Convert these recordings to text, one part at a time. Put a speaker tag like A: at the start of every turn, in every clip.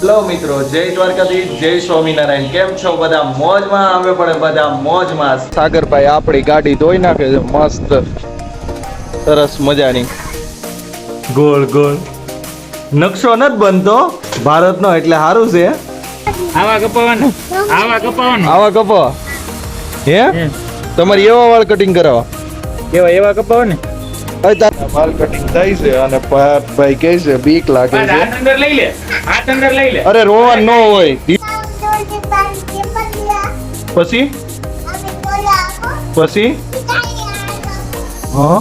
A: Hello મિત્રો જય દ્વારકાધીશ જય સ્વામિનારાયણ. કેમ છો? બધા મોજમાં આવે પણ બધા મોજમાં. સાગરભાઈ આપણી ગાડી ધોઈ નાખે છે. મસ્ત. સરસ મજાની. ગોળ ગોળ. નકશો નથી બનતો. ભારતનો એટલે સારું છે.
B: આવા કપાવાનું આવા કપાવાનું
A: આવા કપો. હે?
B: હે.
A: તમારી એવા વાળ કટિંગ કરાવવા
B: એવા એવા કપાવાનું.
A: વાળ કટિંગ થાય છે અને ભાઈ કહે છે બીક લાગે છે.
B: લઈ લે અંદર લઈ લે.
A: અરે રોવા ન હોય. પછી? પછી? હા.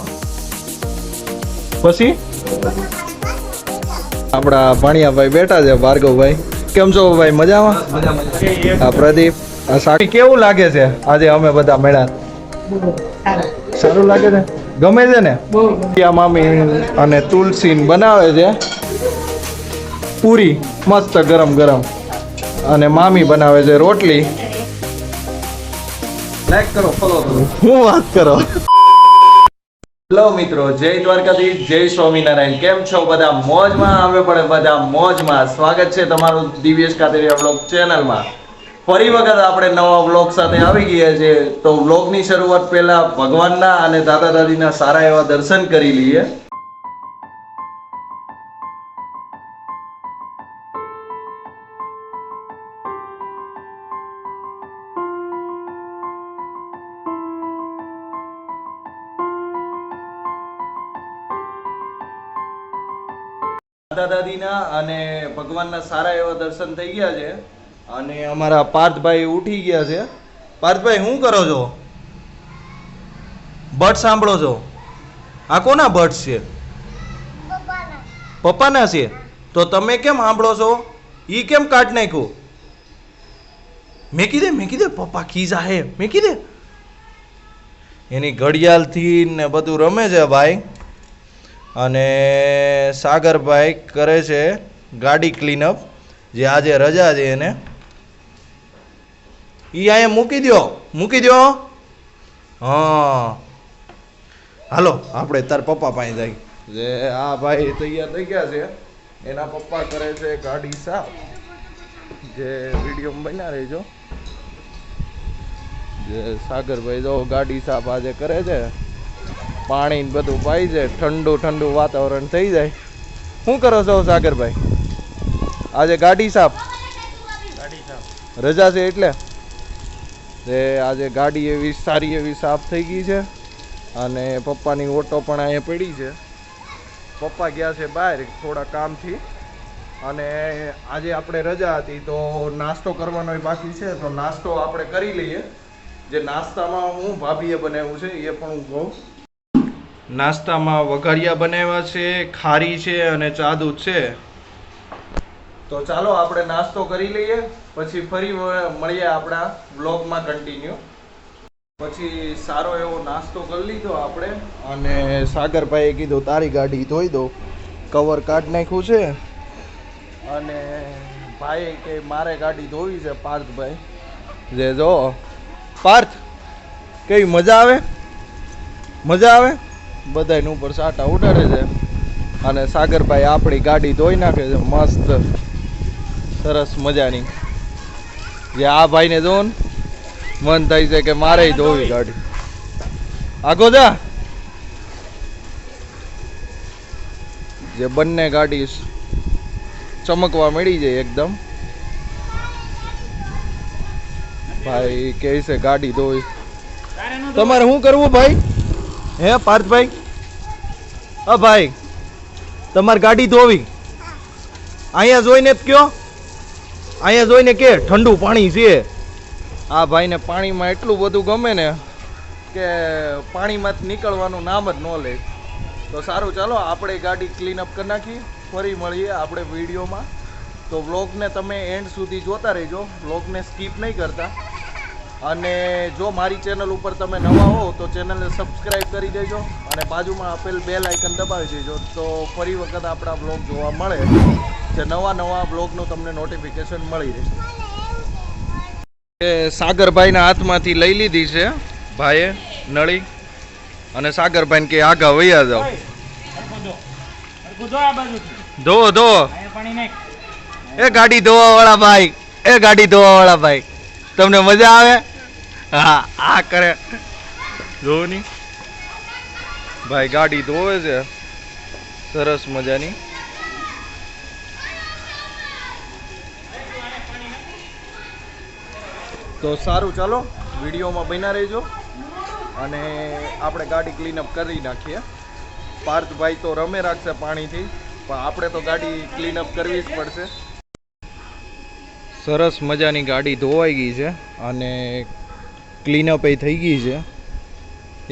A: પછી? આપણા ભાણિયાભાઈ બેઠા છે ભાર્ગવભાઈ. કેમ છો ભાઈ મજામાં? આ પ્રદીપ આ સાક્ષી કેવું લાગે છે? આજે અમે બધા મળ્યા. સારું લાગે છે? ગમે છે ને? મામી અને તુલસી બનાવે છે. પૂરી મસ્ત ગરમ ગરમ. અને મામી બનાવે છે રોટલી. લાઈક કરો ફોલો કરો. હું વાત કરો? હેલો મિત્રો જય દ્વારકાધીશ જય સ્વામિનારાયણ. કેમ છો? બધા મોજમાં આવે પણ બધા મોજમાં. સ્વાગત છે તમારું દિવ્યેશ કાતરિયા બ્લોગ ચેનલમાં ફરી વખત આપણે નવા બ્લોગ સાથે આવી ગયા છે. તો બ્લોગની શરૂઆત પહેલા ભગવાનના અને દાદા દાદીના સારા એવા દર્શન કરી લઈએ. દાદા દાદીના અને ભગવાનના સારા એવા દર્શન થઈ ગયા છે. અને અમારા પાર્થભાઈ ઉઠી ગયા છે. પાર્થભાઈ, શું કરો છો? બટ સાંભળો છો? આ કોના બટ છે? પપ્પાના છે? તો તમે કેમ સાંભળો છો? એ કેમ કાઢ નાખ્યું? મેં કીધે મેં કીધે પપ્પા ખીજા હે મેં કીધે એની ઘડિયાળથી ને બધું રમે છે ભાઈ. અને સાગરભાઈ કરે છે ગાડી ક્લીનઅપ જે આજે રજા છે એને. ઈ અહીંયા મૂકી દો મૂકી દ્યો. હા. હાલો આપણે તાર પપ્પા પાસે જાય જે આ ભાઈ તૈયાર થઈ ગયા છે એના પપ્પા કરે છે ગાડી સાફ. જે વીડિયો બન્યા રહેજો. જે સાગરભાઈ જો ગાડી સાફ આજે કરે છે પાણી ને બધું પાઈ છે ઠંડુ ઠંડુ વાતાવરણ થઈ જાય. શું કરો છો સાગરભાઈ? આજે ગાડી સાફ. રજા છે એટલે? તે આજે ગાડી એવી સારી એવી સાફ થઈ ગઈ છે અને પપ્પાની ઓટો પણ અહીંયા પડી છે. પપ્પા ગયા છે બહાર થોડા કામથી અને આજે આપણે રજા હતી તો નાસ્તો કરવાનો બાકી છે, તો નાસ્તો આપણે કરી લઈએ. જે નાસ્તામાં હું ભાભીએ બનાવ્યું છે એ પણ હું કહું. નાસ્તામાં વઘારિયા બનાવ્યા છે, ખારી છે અને ચા દૂધ છે. તો ચાલો આપણે નાસ્તો કરી લઈએ, પછી ફરી મળીએ આપણા બ્લોગમાં કન્ટિન્યુ પછી સારો એવો નાસ્તો કરી લીધો આપણે. અને સાગરભાઈએ કીધું, તારી ગાડી ધોઈ દો કવર કાઢ નાખ્યું છે. અને ભાઈ કે, મારે ગાડી ધોવી છે, પાર્થભાઈ. જે જો, પાર્થ, કેવી મજા આવે? મજા આવે? બધાને ઉપર સાટા ઉડાડે છે. અને સાગરભાઈ આપણી ગાડી ધોઈ નાખે છે, મસ્ત. સરસ મજાની. જે આ જોવો ને, મન થાય છે કે મારે ધોવી ગાડી આગો જા જે બંને ગાડી ચમકવા મળી જાય એકદમ. ભાઈ કે છે ગાડી ધોઈ તમારે શું કરવું ભાઈ? હે પાર્થભાઈ? અ ભાઈ, તમારે ગાડી ધોવી. અહીંયા જોઈને જ કયો. અહીંયા જોઈને કે ઠંડુ પાણી છે. આ ભાઈને પાણીમાં એટલું બધું ગમે ને કે પાણીમાંથી નીકળવાનું નામ જ ન લે. તો સારું, ચાલો, આપણે ગાડી ક્લીન અપ કરી નાખી ફરી મળીએ આપણે વિડીયોમાં. તો વ્લોગને તમે એન્ડ સુધી જોતા રહેજો. વ્લોગને સ્કીપ નહીં કરતા. અને જો મારી ચેનલ ઉપર તમે નવા હો તો ચેનલને સબસ્ક્રાઈબ કરી દેજો અને બાજુમાં આપેલ બેલ આઇકન દબાવી દેજો. તો ફરી વખત આપણા બ્લોગ જોવા મળે જે નવા નવા બ્લોગનું તમને નોટિફિકેશન મળી રહે એ સાગરભાઈના હાથમાંથી લઈ લીધી છે ભાઈએ નળી. અને સાગરભાઈને કે આગા વૈયા જાઓ. ધો ધો. એ ગાડી ધોવા વાળા ભાઈ એ ગાડી ધોવા વાળા ભાઈ. તમને મજા આવે? હા, આ કરે. જોવો નહીં ભાઈ, ગાડી ધોવે છે. સરસ મજાની. તો સારું, ચાલો. વિડીયોમાં બન્યા રહેજો. અને આપણે ગાડી ક્લીન અપ કરી નાખીએ. પાર્થભાઈ તો રમે રાખશે પાણીથી. પણ આપણે તો ગાડી ક્લીન અપ કરવી જ પડશે. સરસ મજાની ગાડી ધોવાઈ ગઈ છે અને ક્લીનઅપ એ થઈ ગઈ છે.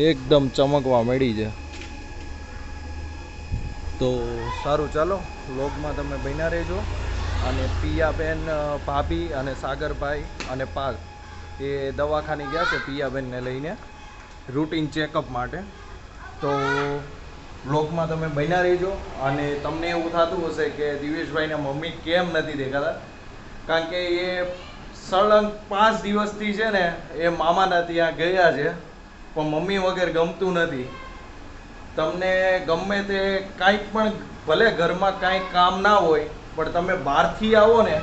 A: એકદમ ચમકવા મળી છે. તો સારું ચાલો, વ્લોગમાં તમે બન્યા રહેજો. અને પિયાબેન ભાભી અને સાગરભાઈ અને પાલ એ દવાખાને ગયા છે પિયાબેનને લઈને રૂટીન ચેકઅપ માટે. તો બ્લોગમાં તમે બન્યા રહેજો અને તમને એવું થતું હશે કે દિવેશભાઈના મમ્મી કેમ નથી દેખાતા? કારણ કે એ સળંગ પાંચ દિવસથી છે ને, એ મામાના ત્યાં ગયા છે, પણ મમ્મી વગર ગમતું નથી. તમને ગમે તે કાંઈક પણ, ભલે ઘરમાં કાંઈ કામ ના હોય, પણ તમે બહારથી આવો ને,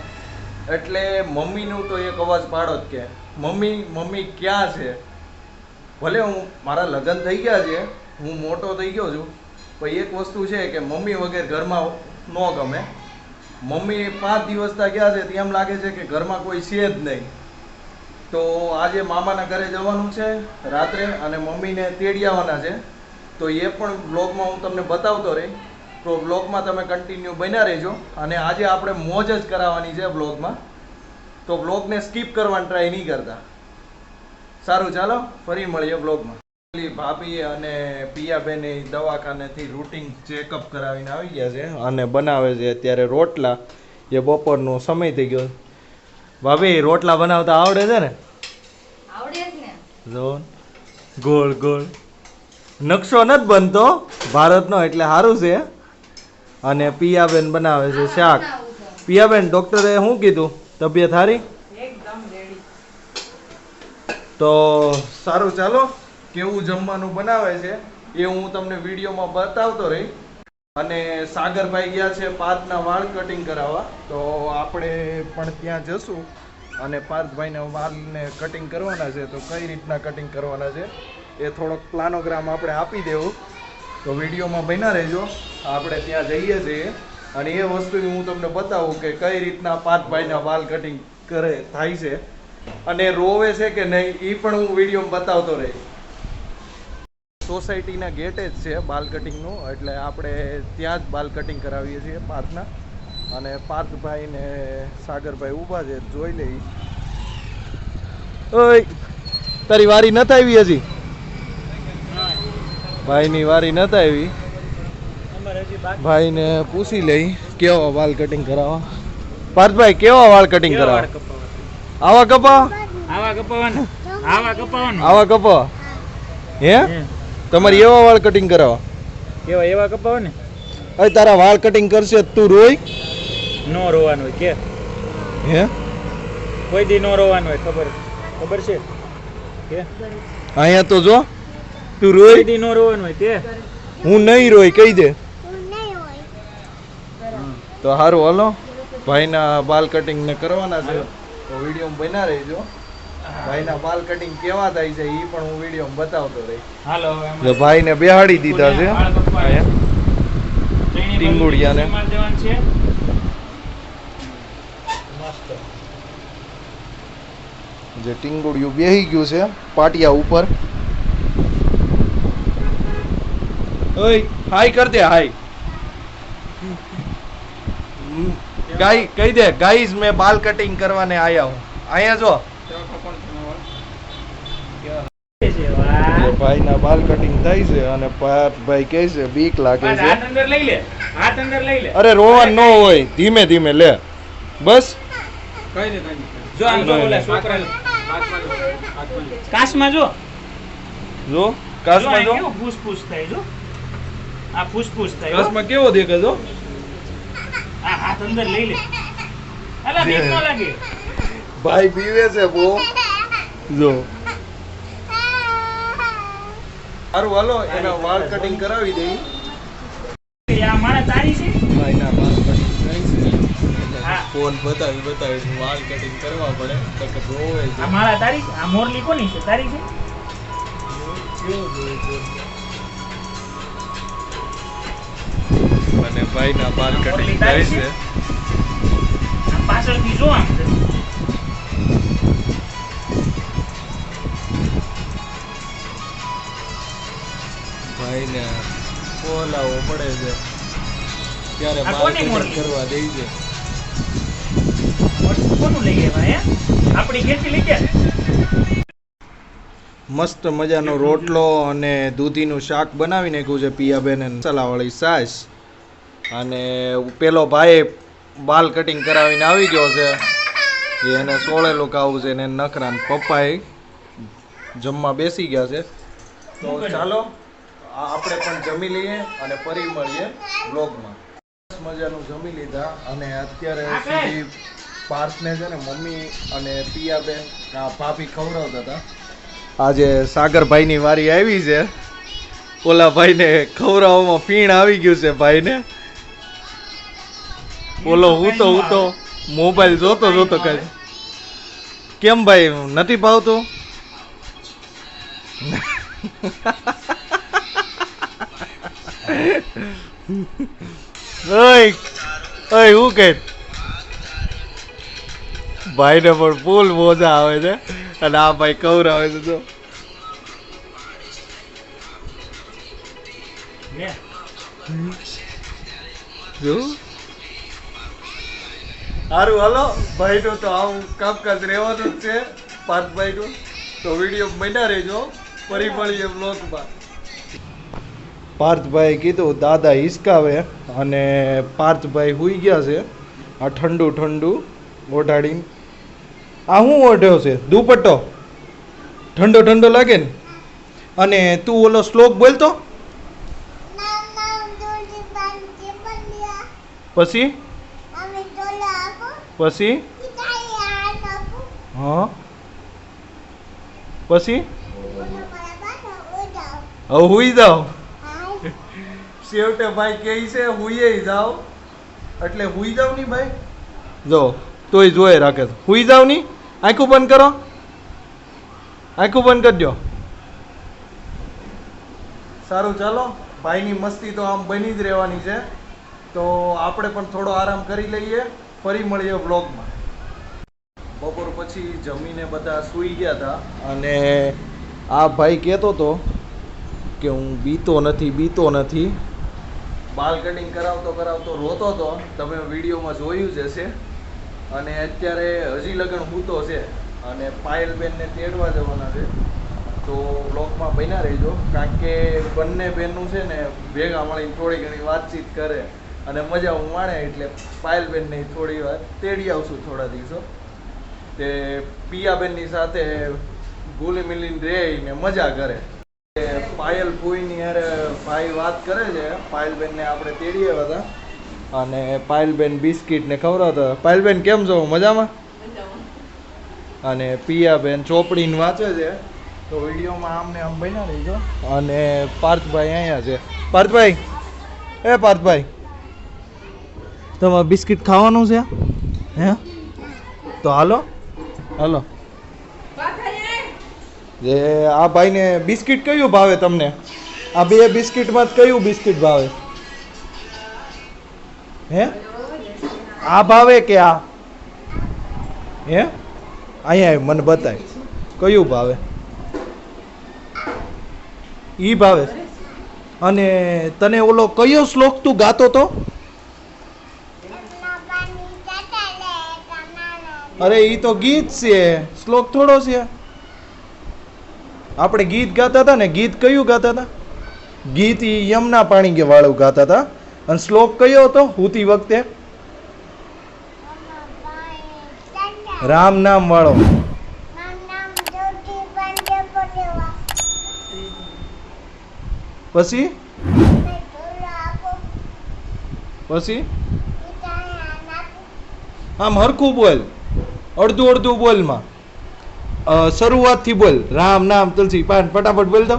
A: એટલે મમ્મીનું તો એક અવાજ પાડો જ કે, મમ્મી મમ્મી ક્યાં છે? ભલે હું, મારા લગ્ન થઈ ગયા છે, હું મોટો થઈ ગયો છું, પણ એક વસ્તુ છે કે મમ્મી વગર ઘરમાં ન ગમે. મમ્મી પાંચ દિવસના ગયા છે તેમ લાગે છે કે ઘરમાં કોઈ છે જ નહીં. તો આજે મામાના ઘરે જવાનું છે રાત્રે અને મમ્મીને તેડી આવવાના છે. તો એ પણ બ્લોગમાં હું તમને બતાવતો રહી. તો બ્લોગમાં તમે કન્ટિન્યુ બન્યા રહેજો અને આજે આપણે મોજ જ કરાવવાની છે બ્લોગમાં તો બ્લોગને સ્કીપ કરવાની ટ્રાય નહીં કરતા. સારું, ચાલો, ફરી મળીએ બ્લોગમાં ભાભી અને પિયાબેન દવાખાનેથી રૂટિન ચેકઅપ કરાવીને આવી ગયા છે અને બનાવે છે અત્યારે રોટલા. એ બપોરનો સમય થઈ ગયો. ભાભી રોટલા બનાવતા આવડે છે ને?
C: આવડે જ
A: ગોળ ગોળ. નકશો નથી બનતો ભારતનો એટલે સારું છે. અને પિયાબેન બનાવે છે શાક. પિયાબેન ડોક્ટરે શું કીધું? તબિયત સારી? તો સારું ચાલો. કેવું જમવાનું બનાવે છે એ હું તમને વિડીયોમાં બતાવતો રહી. અને સાગરભાઈ ગયા છે પાર્થના વાળ કટિંગ કરાવવા. તો આપણે પણ ત્યાં જશું. અને પાર્થભાઈને વાળને કટિંગ કરવાના છે. તો કઈ રીતના કટિંગ કરવાના છે એ થોડોક પ્લાનોગ્રામ આપણે આપી દેવું. તો વિડીયોમાં બન્યા રહેજો. આપણે ત્યાં જઈએ છીએ. અને એ વસ્તુ હું તમને બતાવું કે કઈ રીતના પાર્થભાઈના વાળ કટિંગ કરે, થાય છે. અને રોવે છે કે નહીં એ પણ હું વિડીયોમાં બતાવતો રહીશ સોસાયટીના ગેટે જ છે બાલ કટિંગનું એટલે આપણે ત્યાં જ બાલ કટિંગ કરાવીએ છીએ પાર્થના અને પાર્થભાઈ ને સાગરભાઈ ઊભા છે જોઈ લઈ ઓય તારી વારી નથી આવી હજી? ભાઈની વારી નથી આવી. ભાઈને પૂછી લઈ કેવા વાળ કટિંગ કરાવવા? પાર્થભાઈ કેવા વાળ કટિંગ કરાવવા? આવા કપા?
B: આવા કપાવાનું? આવા કપાવાનું?
A: આવા કપા? હે. તમારી એવા વાળ કટિંગ કરાવવા
B: એવા એવા કપાવો ને.
A: અરે તારા વાળ કટિંગ કરશે તો તું રોય.
B: નો રોવાનું હોય કે.
A: હે?
B: કોઈ દી નો રોવાનું હોય ખબર ખબર છે? કે?
A: અહીંયા તો જો તું
B: કોઈ
A: રોઈ
B: દી નો રોવાનું હોય કે?
A: હું નહીં રોય કહી દે. તો સારું હલો. ભાઈના બાલ કટિંગ ને કરવાના છે. તો વીડિયો બના રહેજો. ભાઈના બાલ કટિંગ કેવા થાય છે એ પણ હું વીડિયો બતાવતો રહી
B: હાલો
A: જો ભાઈને બેહાડી દીધા છે. ટીંગુડિયાને. જે ટીંગુડિયું બેહી ગયું છે પાટિયા ઉપર. ઓય હાય કર દે હાય. ગાય કહી દે ગાઈઝ મેં બાલ કટિંગ કરવાને આયા હું. અહીંયા જો
B: છે, વાહ.
A: ભાઈના બાલ કટિંગ થાય છે અને ભાઈ કહે છે બીક લાગે છે.
B: હાથ અંદર લઈ લે હાથ અંદર લઈ લે.
A: અરે રોવાન ન હોય. ધીમે ધીમે લે. બસ.
B: જો આમ જો ઓલા છોકરા કાશમાં જો.
A: જો. કાશમાં જો
B: કેવું ફૂસફૂસ થાય જો. આ ફૂસફૂસ થાય
A: કાશમાં કેવો દેખે જો?
B: આ હાથ અંદર લઈ લે. અલા બીક ન લાગે.
A: ભાઈ પીવે છે બો જો. સારું હાલો એના વાળ કટિંગ કરાવી દઈ.
B: આ મારા તારી છે?
A: ભાઈના વાળ કટિંગ થાય છે.
B: હા.
A: ફોન બતાવી બતાવી વાળ કટિંગ કરવા પડે. તો કે રોવે
B: આ માળા તારી આ મોરલી કોની છે? તારી છે?
A: અને ભાઈના વાળ
B: મોરલી
A: કટિંગ
B: તારી છે?
A: છે.
B: પાછળથી જો આમ.
A: ભાઈને બોલાવો પડે છે. ત્યારે
B: માર્કેટિંગ?
A: કરવા દે છે
B: કોનું લઈ આવ્યા આપણી ઘેરથી લઈ ગયા?
A: મસ્ત મજાનો રોટલો અને દૂધીનું શાક બનાવી નાખ્યું છે પિયાબેન મસાલાવાળી સાસ. અને પેલો ભાઈ બાલ કટિંગ કરાવીને આવી ગયો છે. એને સોળેલું ખાવું છે એને નખરા પપ્પાએ જમવા બેસી ગયા છે. તો ચાલો. આપણે પણ જમી લઈએ અને ફરી મળીએ બ્લોગમાં. મજાનું જમી લીધા અને અત્યારે સુધી પાર્થને છે ને મમ્મી અને પિયાબેન ભાભી ખવડાવતા હતા. આજે સાગરભાઈની વારી આવી છે. ઓલા ભાઈને ખવડાવવામાં ફીણ આવી ગયું છે ભાઈને. ઓલો હું તો હું તો મોબાઈલ જોતો જોતો કઈ કેમ ભાઈ નથી ભાવતું? ઓય ઓય હું કે? ભાઈને પણ ફૂલ મોજા આવે છે. અને આ ભાઈ કવરાવે છે તો સારું હાલો. ભાઈનું તો આવું કામકાજ રહેવાનું જ છે પાર્થભાઈનું તો વીડિયો બન્યા રહેજો. ફરી મળીએ બ્લોગમાં પાર્થભાઈ કીધું દાદા હિસકાવે. અને પાર્થભાઈ હુઈ ગયા છે આ ઠંડુ ઠંડુ ઓઢાડીને. આ શું ઓઢ્યો છે? દુપટ્ટો? ઠંડો ઠંડો લાગે ને? અને તું ઓલો શ્લોક બોલતો? પછી? પછી? હા. પછી? હવે હુઈ જાઓ. છેવટે ભાઈ કહે છે હુઈએ જાઓ એટલે હુઈ જાવની ભાઈ? જો તોય જોયે રાખે. હુઈ જાવની? આંખું બંધ કરો. આંખું બંધ કરજો. સારું ચાલો. ભાઈની મસ્તી તો આમ બની જ રહેવાની છે. તો આપણે પણ થોડો આરામ કરી લઈએ. ફરી મળીએ બ્લોગમાં બપોર પછી જમીને બધા સૂઈ ગયા હતા. અને આ ભાઈ કહેતો હતો કે હું બીતો નથી બીતો નથી. બાલ કટિંગ કરાવતો કરાવતો રોતો હતો તમે વિડીયોમાં જોયું જ હશે. અને અત્યારે હજી લગ્ન હૂતો છે અને પાયલબેનને તેડવા જવાના છે. તો બ્લોગમાં બન્યા રહેજો, કારણ કે બંને બહેનનું છે ને ભેગા મળીને થોડી ઘણી વાતચીત કરે અને મજા માણે એટલે પાયલબેનને થોડી વાર તેડી આવશું થોડા દિવસો. તે પિયાબેનની સાથે ભૂલી મિલીને રહીને મજા કરે. પાયલ ફૂઈની હારે ભાઈ વાત કરે છે. પાયલબેનને આપણે તેડીએ હતા અને પાયલબેન બિસ્કિટ ને ખવડાવતા હતા. પાયલબેન કેમ છો? મજામાં? અને પિયાબેન ચોપડીને વાંચે છે. તો વિડીયોમાં આમને આમ બન્યા રહીજો અને પાર્થભાઈ અહીંયા છે. પાર્થભાઈ! એ પાર્થભાઈ! તમારે બિસ્કિટ ખાવાનું છે? હે? તો હાલો. હાલો. જે આ ભાઈને બિસ્કિટ કયું ભાવે તમને? આ બે બિસ્કિટમાં કયું બિસ્કિટ ભાવે? હે? આ ભાવે કે આ? હે? અહીંયા મને બતાય. કયું ભાવે? ઈ ભાવે. અને તને ઓલો કયો શ્લોક તું ગાતો તો? અરે ઈ તો ગીત છે. શ્લોક થોડો છે. આપણે ગીત ગાતા હતા ને ગીત કયું ગાતા હતા? ગીત ઈ યમના પાણી વાળું ગાતા હતા. અને શ્લોક કયો હતો? હુતી વખતે? રામ નામ વાળો. પછી? પછી? આમ હરખું બોલ. અડધું અડધું બોલમાં. શરૂઆતથી બોલ. રામ નામ તુલસી પાન ફટાફટ બોલ દો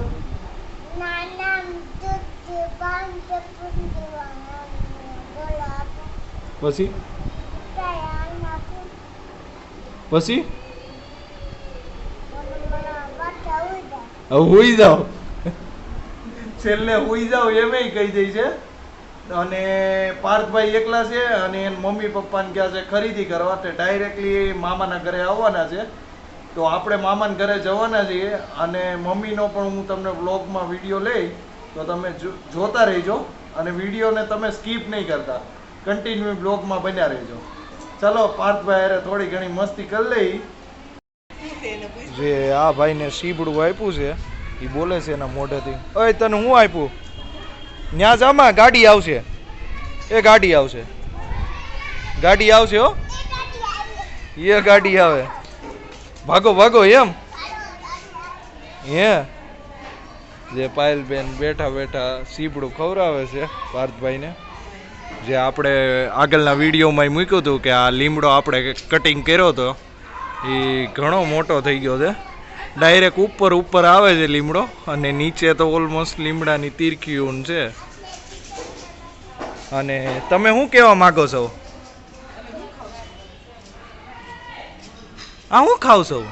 A: પછી? પછી? હુઈ જાઓ. છેલ્લે હુઈ જાઓ એમેય કહી દઈ છે. અને પાર્થભાઈ એકલા છે અને એના મમ્મી પપ્પાને ક્યાં છે ખરીદી કરવા. તે ડાયરેક્ટલી મામાના ઘરે આવવાના છે. તો આપણે મામાના ઘરે જવાના છીએ અને મમ્મીનો પણ હું તમને વ્લોગમાં વીડિયો લઈ તો તમે જોતા રહેજો અને વિડીયોને તમે સ્કીપ નહીં કરતા. કન્ટિન્યુ બ્લોગમાં બન્યા રહેજો. ચલો, પાર્થભાઈ અરે થોડી ઘણી મસ્તી કરી લઈ. જે આ ભાઈને સીબડું આપ્યું છે એ બોલે છે એના મોઢેથી, ઓય, તને હું આપ્યું? ન્યા જામાં ગાડી આવશે. એ ગાડી આવશે. ગાડી આવશે હો. એ ગાડી આવે. ભાગો ભાગો એમ? હે? જે પાયલબેન બેઠા બેઠા સીપડું ખવડાવે છે પાર્થભાઈને જે આપણે આગળના વિડીયોમાં મૂક્યું હતું કે આ લીમડો આપણે કટિંગ કર્યો હતો, એ ઘણો મોટો થઈ ગયો છે. ડાયરેક્ટ ઉપર ઉપર આવે છે લીમડો, અને નીચે તો ઓલમોસ્ટ લીમડાની તીરખીયું છે. અને તમે શું કહેવા માગો છો? આ હું ખાવ છું?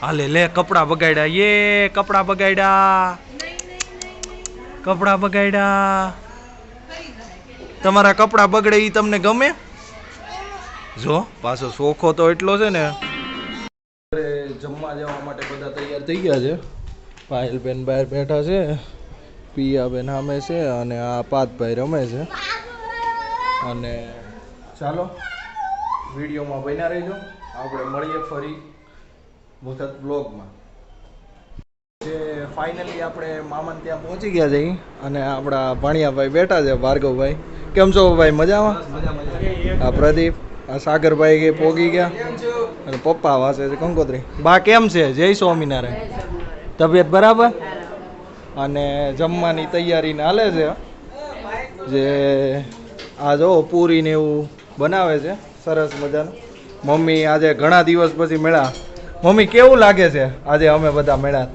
A: હાલે, લે, કપડા બગાડ્યા. યે કપડા બગાડ્યા. કપડા બગાડ્યા. તમારા કપડા બગડે એ તમને ગમે? જો, પાછો સોખો તો એટલો છે ને. જમવા જવા માટે બધા તૈયાર થઈ ગયા છે. પાયલબેન બહાર બેઠા છે, પિયાબેન સામે છે, અને આ પાતભાઈ રમે છે. અને ચાલો. વિડીયોમાં બન્યા રહેજો. આપણે મળીએ ફરી વખત બ્લોગમાં. જે ફાઇનલી આપણે મામાને ત્યાં પહોંચી ગયા છે અને આપણા ભાણિયાભાઈ બેઠા છે ભાર્ગવભાઈ. કેમ છો ભાઈ મજામાં? આ પ્રદીપ આ સાગરભાઈ કે પોગી ગયા? અને પપ્પા વાસે છે કંકોત્રી. બા કેમ છે? જય સ્વામિનારાયણ. તબિયત બરાબર? અને જમવાની તૈયારી હાલે છે જે આ જો પૂરીને એવું બનાવે છે. સરસ મજાનું. મમ્મી આજે ઘણા દિવસ પછી મેળા. મમ્મી કેવું લાગે છે? આજે અમે બધા મેળા.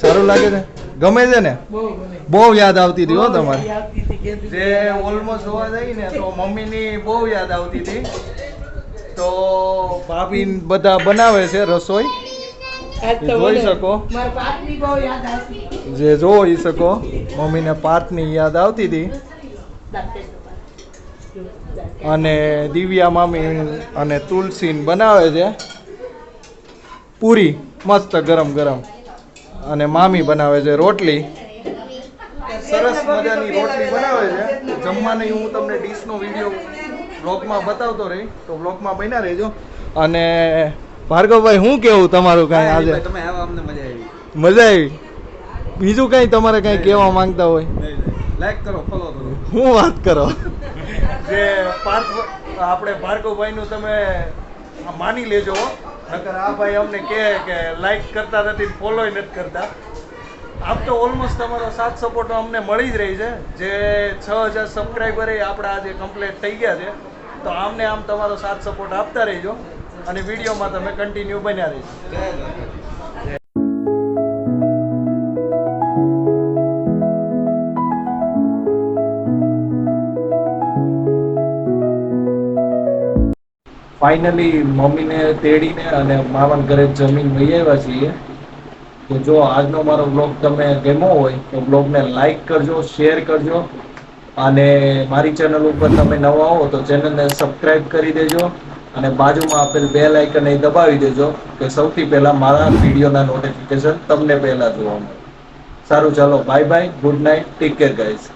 A: સારું લાગે છે? ગમે છે ને? બહુ યાદ આવતી હતી હો તમારી. જે ઓલમોસ્ટ જોવા જઈએ ને તો મમ્મીની બહુ યાદ આવતી હતી. તો ભાભી બધા બનાવે છે રસોઈ. જોઈ શકો. જે જોઈ શકો. મમ્મીને પાર્થની યાદ આવતી હતી. અને દિવ્યા મામી અને તુલસીન બનાવે છે. પૂરી મસ્ત ગરમ ગરમ. અને મામી બનાવે છે રોટલી. સરસ મજાની રોટલી બનાવે છે. જમવાની હું તમને ડીશનો વીડિયો બ્લોગમાં બતાવતો રહી. તો બ્લોગમાં બન્યા રહેજો. અને ભાર્ગવભાઈ હું કેવું તમારું કાંઈ આજે?
D: તમે આવા અમને મજા આવી.
A: મજા આવી. બીજું કાંઈ તમારે કાંઈ કહેવા માંગતા હોય?
D: લાઈક કરો ફોલો કરો.
A: હું વાત કરો? જે પાર્થ આપણે ભાર્ગવભાઈનું તમે માની લેજો. નકર આ ભાઈ અમને કહે કે લાઈક કરતા નથી ફોલોય નથી કરતા. આપ તો ઓલમોસ્ટ તમારો સાથ સપોર્ટ અમને મળી જ રહી છે. જે છ હજાર સબસ્ક્રાઈબરે આપણા આજે કમ્પ્લીટ થઈ ગયા છે. તો આમને આમ તમારો સાથ સપોર્ટ આપતા રહેજો અને વિડીયોમાં તમે કન્ટિન્યુ બન્યા રહેજો. ફાઇનલી મમ્મીને તેડીને અને મામાના ઘરે જમીન લઈ આવ્યા છીએ. તો જો આજનો મારો બ્લોગ તમે ગમ્યો હોય, તો બ્લોગને લાઈક કરજો શેર કરજો. અને મારી ચેનલ ઉપર તમે નવા હો, તો ચેનલને સબસ્ક્રાઇબ કરી દેજો. અને બાજુમાં આપેલ બે લાઇકન એ દબાવી દેજો, કે સૌથી પહેલાં મારા વિડીયોના નોટિફિકેશન તમને પહેલાં જોવા મળે. સારું, ચાલો bye bye good night take care guys